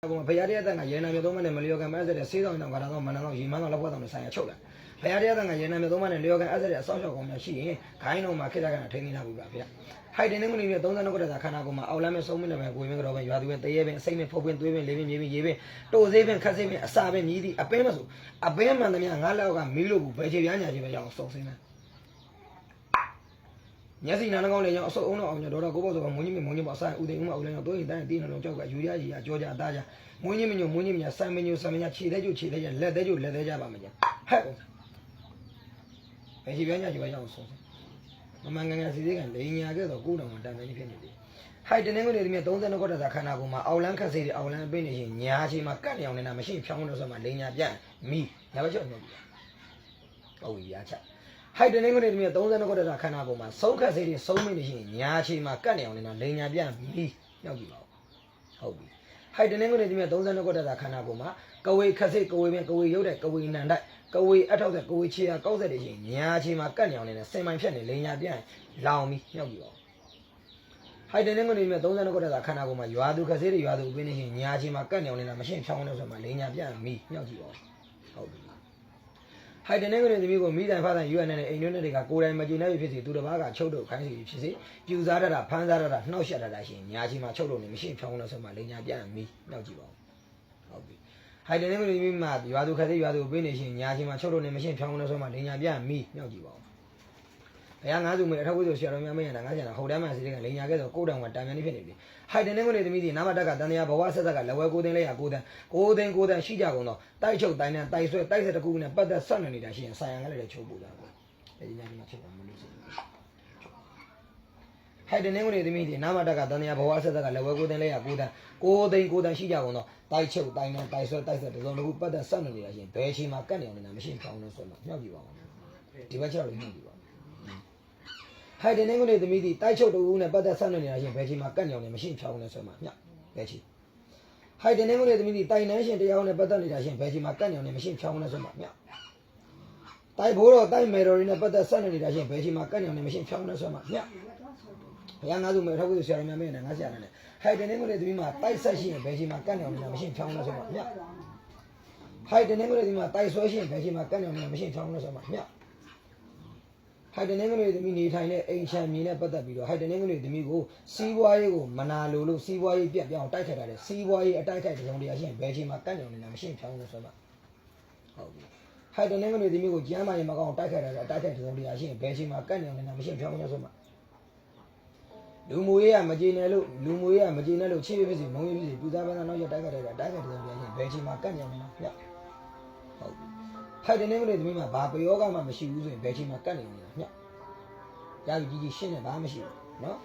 ကောင်ဘုရားတရားတန်ကရေနာမြေသုံးမနဲ့မလျော်ကန်မအဲ့တဲ့ဆေးတော်တောင်ကတာတော့မနတော့ရေမန်းတော့လောက်ဖွဲ့တော်နဲ့ဆိုင်ရချုပ်လာဘုရားတရားတန်ကရေနာမြေသုံးမနဲ့လျော်ကန်အဲ့တဲ့အဆောက်အအုံကောင်များရှိရင်ခိုင်းတော်မှာခိတ္တကနာထိန်းသိမ်းလာပြီပါဗျာဟိုက်တင်နေမနေပြီး32ခုတည်းသာခန္ဓာကိုယ်မှာအောက်လမ်းမဲ့ဆုံးမနဲ့ပဲကိုယ်မင်းကတော့ပဲရွာသူပဲတရေပင်အစိမ့်ပင်ဖုတ်ပင်သွေးပင်လေးပင်မြေပင်ရေပင်တိုစေးပင်ခက်စေးပင်အစာပင်မြည်သည့်အပင်းမဆိုအပင်းမှန်သမျှငါလောက်ကမီးလို့ဘူးဘယ်ချေပြားညာချေပဲရအောင်စုံစင်းတယ် မျက်စိနာနှကောင်းလေးကြောင့်အဆုပ်အုံတော့အောင်ညတော့ကိုပေါ့ဆိုကမွေးကြီးမမွေးကြီးပေါ့အဆိုင်ဥသိမ်းဥမဦးလည်းတော့တိုးရင်တိုင်းတင်းနှလုံးကြောက်ကယူရရည်ကြောကြအသားကြမွေးကြီးမညိုမွေးကြီးမညာဆံမညိုဆံမညာခြေသေးကျခြေသေးကျလက်သေးကျလက်သေးကျပါမညာဟဲ့ဘယ်ရှိပြန်ညာကြည့်ပါရအောင်ဆုံးမမငငယ်စီသေးကလိန်ညာခဲ့တော့ကိုးတောင်တန်တယ်ဖြစ်နေတယ်ဟိုက်တနင်္ဂနွေတည်းမြ32ခုတည်းသာခန္ဓာကိုယ်မှာအောက်လန်းခက်စေးတဲ့အောက်လန်းအပင်းနေရှင်ညာချီမှာကတ်နေအောင်နေတာမရှိဖြောင်းလို့ဆိုမှလိန်ညာပြန်မိညာဘက်ချော့နေပြီဟုတ်ပြီရချက် ဟိုက်တနေကုန်နေတည်း32ခုတည်းခန္ဓာကိုယ်မှာဆုံးခတ်စေးတွေဆုံးမနေရှိရင်ညာချီမှာကတ်နေအောင်နေတာလိန်ညာပြန်ပြီးရောက်ကြည့်ပါဦးဟုတ်ပြီဟိုက်တနေကုန်နေတည်း32ခုတည်းခန္ဓာကိုယ်မှာကဝေခတ်စေးကဝေပင်ကဝေရုပ်တဲ့ကဝေနန္တိုက်ကဝေအထောက်တဲ့ကဝေချီယာကောက်ဆက်တွေရှိရင်ညာချီမှာကတ်နေအောင်နေတာစင်မိုင်ဖြတ်နေလိန်ညာပြန်လောင်ပြီးရောက်ကြည့်ပါဦးဟိုက်တနေကုန်နေတည်း32ခုတည်းခန္ဓာကိုယ်မှာရွာသူခတ်စေးတွေရွာသူဥပင်းနေရှိရင်ညာချီမှာကတ်နေအောင်နေတာမရှင်းဖြောင်းလို့ဆိုမှလိန်ညာပြန်ပြီးရောက်ကြည့်ပါဦးဟုတ်ပြီ ဟိုက်တနေကလေးသမီးကိုမိတိုင်ဖတိုင်ယူရနေတဲ့အိမ်တွင်းတွေကကိုယ်တိုင်မကျေနပ်ဖြစ်စီသူတစ်ပါးကချုပ်တော့ခိုင်းစီဖြစ်စီပြူစားတတ်တာဖမ်းစားတတ်တာနှောက်ရှက်တတ်တာရှင်ညာချီမှာချုပ်လို့နေမရှိဖြောင်းလို့ဆိုမှလိန်ညာပြန်မီးနှောက်ကြည့်ပါဦးဟုတ်ပြီဟိုက်တနေကလေးသမီးမှာရွာသူခက်သေးရွာသူပေးနေရှင်ညာချီမှာချုပ်လို့နေမရှိဖြောင်းလို့ဆိုမှလိန်ညာပြန်မီးနှောက်ကြည့်ပါဦး ဘုရားငါးစုမေအထောက်ဝိဆိုဆရာတော်များမရတာငါးဆရာတော်ဟိုတန်းမှစီတဲ့ကလိန်ညာခဲ့ဆိုကိုယ်တောင်ကတာမြန်နေဖြစ်နေပြီဟိုက်တနေကလေးသမီးဒီနာမတက်ကတန်တရားဘဝဆက်ဆက်ကလက်ဝဲကိုသိန်းလေးရကိုတန်းကိုသိန်းကိုတန်းရှိကြကုန်တော့တိုက်ချုပ်တိုင်းနဲ့တိုက်ဆွဲတိုက်ဆက်တစ်ခုနဲ့ပတ်သက်ဆက်နေနေတာရှိရင်ဆာယံကလည်းချုပ်ပူတာပေါ့အဲဒီညမှာဖြစ်ပါမလို့ဆိုဟဲ့တနေကုန်နေသမီးဒီနာမတက်ကတန်တရားဘဝဆက်သက်ကလက်ဝဲကိုတင်လဲရကိုတန်ကိုသိန်းကိုတန်ရှိကြကုန်တော့တိုက်ချုပ်တိုင်းနဲ့တိုက်ဆွဲတိုက်ဆွဲတစုံတစ်ခုပတ်သက်ဆက်နေနေတာရှင်ဘယ်ချိန်မှာကတ်နေအောင်နေတာမရှိဖောင်းလို့ဆိုတော့မြောက်ကြည့်ပါဦးဒီဘက်ချက်လို့မြောက်ကြည့်ပါ ဟဲ့တနေကုန်နေသမီးဒီတိုက်ချုပ်တူနဲ့ပတ်သက်ဆက်နေနေတာရှင်ဘယ်ချိန်မှာကတ်နေအောင်နေမရှိဖောင်းလို့ဆိုမှမြောက်ဘယ်ချိန်ဟိုက်တနေကုန်နေသမီးဒီတိုင်နှန်းရှင်တရားနဲ့ပတ်သက်နေတာရှင်ဘယ်ချိန်မှာကတ်နေအောင်နေမရှိဖြောင်းလို့ဆိုမှမြောက်တိုက်ဘိုးတော့တိုက်မယ်တော်တွေနဲ့ပတ်သက်ဆက်နေတာရှင်ဘယ်ချိန်မှာကတ်နေအောင်လဲမရှိဖြောင်းနေဆွဲမှာညဘုရားငါးစုမယ်ထောက်ဖို့ဆရာတော်များမင်းနဲ့ငါဆရာနဲ့ဟိုက်တနေမလေးသမီးမှာတိုက်ဆက်ရှိရင်ဘယ်ချိန်မှာကတ်နေအောင်လဲမရှိဖြောင်းနေဆွဲမှာညဟိုက်တနေမလေးသမီးမှာတိုက်ဆွဲရှိရင်ဘယ်ချိန်မှာကတ်နေအောင်လဲမရှိဖြောင်းနေဆွဲမှာည ဟိုက်တနေမလေးသမီးနေထိုင်တဲ့အိမ်ချမ်းမြေနဲ့ပတ်သက်ပြီးတော့ဟိုက်တနေမလေးသမီးကိုစီးပွားရေးကိုမနာလိုလို့စီးပွားရေးပြက်ပြောင်းတိုက်ခိုက်တာတဲ့စီးပွားရေးအတိုက်ခိုက်တဲ့ကြောင့်တရားရှိရင်ဘယ်ချိန်မှာကတ်နေအောင်လဲမရှိဖြောင်းနေဆွဲမှာဟုတ်ပြီဟိုက်တနေကနေဒီမျိုးကိုကျမ်းမာရင်မကောင်းတိုက်ခိုက်တာဆိုတိုက်ခိုက်တဲ့ဆုံးတရားရှိရင်ဘယ်ချိန်မှာကတ်နေအောင်လဲမရှိဖြောင်းရဆုံးမှာလူမူရေးကမကျေနပ်လို့လူမူရေးကမကျေနပ်လို့ချစ်ရဖြစ်စီမုံရဖြစ်စီပူသားပန်းသားနောက်ရတိုက်ခိုက်တဲ့တိုက်ခိုက်တဲ့ဆုံးတရားရှိရင်ဘယ်ချိန်မှာကတ်နေအောင်လဲဟုတ်ဟုတ် ဟိုက်တနေကနေဒီမျိုးမှာဘာပယောဂမှမရှိဘူးဆိုရင်ဘယ်ချိန်မှာကတ်နေအောင်လဲညရာကြီးကြီးရှင်းနေဘာမှမရှိဘူးနော်